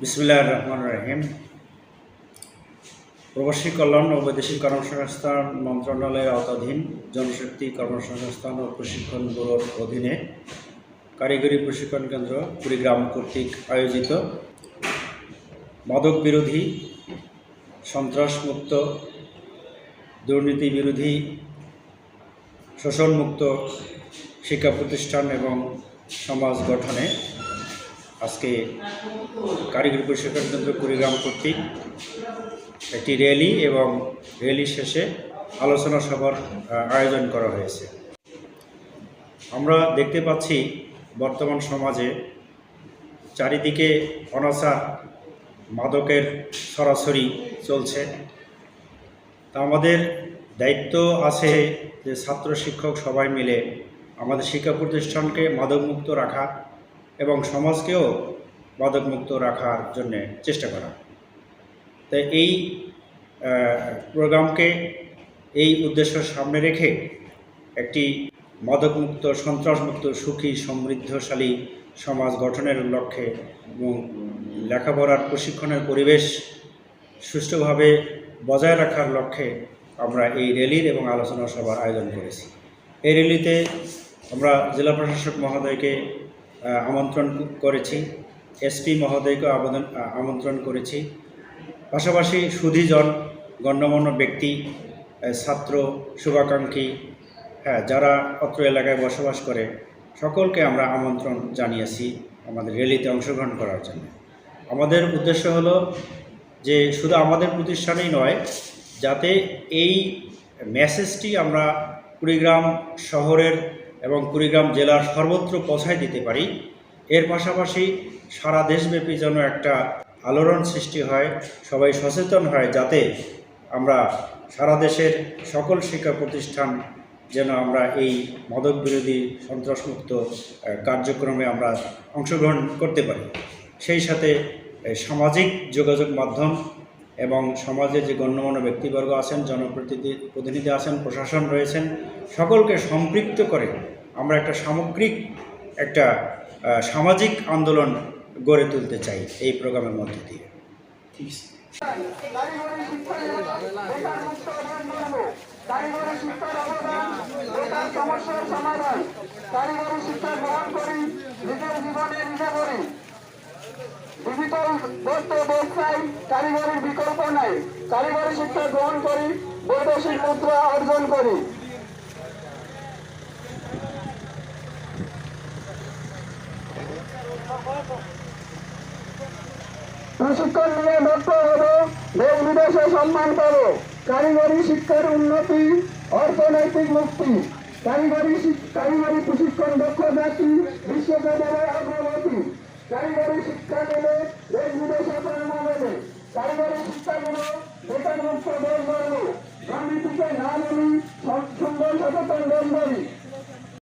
বিসমুল্লাহ রহমান রহিম। প্রবাসী কল্যাণ ও বৈদেশিক কর্মসংস্থান মন্ত্রণালয়ের আওতাধীন জনশক্তি কর্মসংস্থান ও প্রশিক্ষণ ব্যুরোর অধীনে কারিগরি প্রশিক্ষণ কেন্দ্র কুড়িগ্রাম কর্তৃক আয়োজিত মাদক বিরোধী সন্ত্রাসমুক্ত দুর্নীতি বিরোধী শোষণমুক্ত শিক্ষা প্রতিষ্ঠান এবং সমাজ গঠনে আজকে কারিগরি প্রশিক্ষণ কেন্দ্র কুড়িগ্রাম কর্তৃক একটি র্যালি এবং র্যালি শেষে আলোচনা সভার আয়োজন করা হয়েছে। আমরা দেখতে পাচ্ছি বর্তমান সমাজে চারিদিকে অনাচার মাদকের সরাসরি চলছে। তা আমাদের দায়িত্ব আছে যে ছাত্র শিক্ষক সবাই মিলে আমাদের শিক্ষা প্রতিষ্ঠানকে মাদকমুক্ত রাখা এবং সমাজকেও মাদকমুক্ত রাখার জন্যে চেষ্টা করা। তাই এই প্রোগ্রামকে এই উদ্দেশ্য সামনে রেখে একটি মাদকমুক্ত সন্ত্রাসমুক্ত, সুখী, সমৃদ্ধশালী সমাজ গঠনের লক্ষ্যে এবং লেখাপড়ার প্রশিক্ষণের পরিবেশ সুষ্ঠুভাবে বজায় রাখার লক্ষ্যে আমরা এই র্যালির এবং আলোচনা সভার আয়োজন করেছি। এই র্যালিতে আমরা জেলা প্রশাসক মহোদয়কে আমন্ত্রণ করেছি। এসপি মহোদয়কে আবেদন আমন্ত্রণ করেছি। পাশাপাশি সুধীজন গণ্যমান্য ব্যক্তি ছাত্র, শুভাকাঙ্ক্ষী হ্যাঁ যারা অত্র এলাকায় বসবাস করে, সকলকে আমরা আমন্ত্রণ জানিয়েছি আমাদের র্যালিতে অংশগ্রহণ করার জন্য। আমাদের উদ্দেশ্য হলো যে শুধু আমাদের প্রতিষ্ঠানেই নয়, যাতে এই মেসেজটি আমরা কুড়িগ্রাম শহরের এবং কুড়িগ্রাম জেলার সর্বত্র পৌঁছায় দিতে পারি। এর পাশাপাশি সারা দেশব্যাপী যেন একটা আলোড়ন সৃষ্টি হয়, সবাই সচেতন হয় যাতে আমরা সারা দেশের সকল শিক্ষা প্রতিষ্ঠান যেন আমরা এই মাদক বিরোধী সন্ত্রাসমুক্ত কার্যক্রমে আমরা অংশগ্রহণ করতে পারি। সেই সাথে সামাজিক যোগাযোগ মাধ্যম এবং সমাজে যে গণ্যমান্য ব্যক্তিবর্গ আছেন জনপ্রতিনিধি প্রতিনিধি আছেন, প্রশাসন রয়েছেন, সকলকে সম্পৃক্ত করে আমরা একটা সামগ্রিক একটা সামাজিক আন্দোলন গড়ে তুলতে চাই এই প্রোগ্রামের মধ্যে দিয়ে। কারিগরি সমস্যার সমাধান শিক্ষা গ্রহণ করি নিজের জীবনে নিজে করি ডিজিটাল বস্ত ব্যবসায় কারিগরির বিকল্প নাই কারিগরি শিক্ষা গ্রহণ করি বৈদেশিক মুদ্রা অর্জন করি। প্রশিক্ষণ নিয়ে দক্ষ হব দেশ বিদেশে সম্মান পাব। কারিগরি শিক্ষার উন্নতি, অর্থনৈতিক মুক্তি। কারিগরি কারিগরি প্রশিক্ষণ দক্ষ জাতি বিশ্ববিদ্যালয়ের অগ্রগতি। কারিগরি শিক্ষা নিলে দেশ বিদেশে প্রেরণা মেলে কারিগরি শিক্ষা নিলে বেতন মুক্ত দেশ গড়ব দুর্নীতিকে না বলি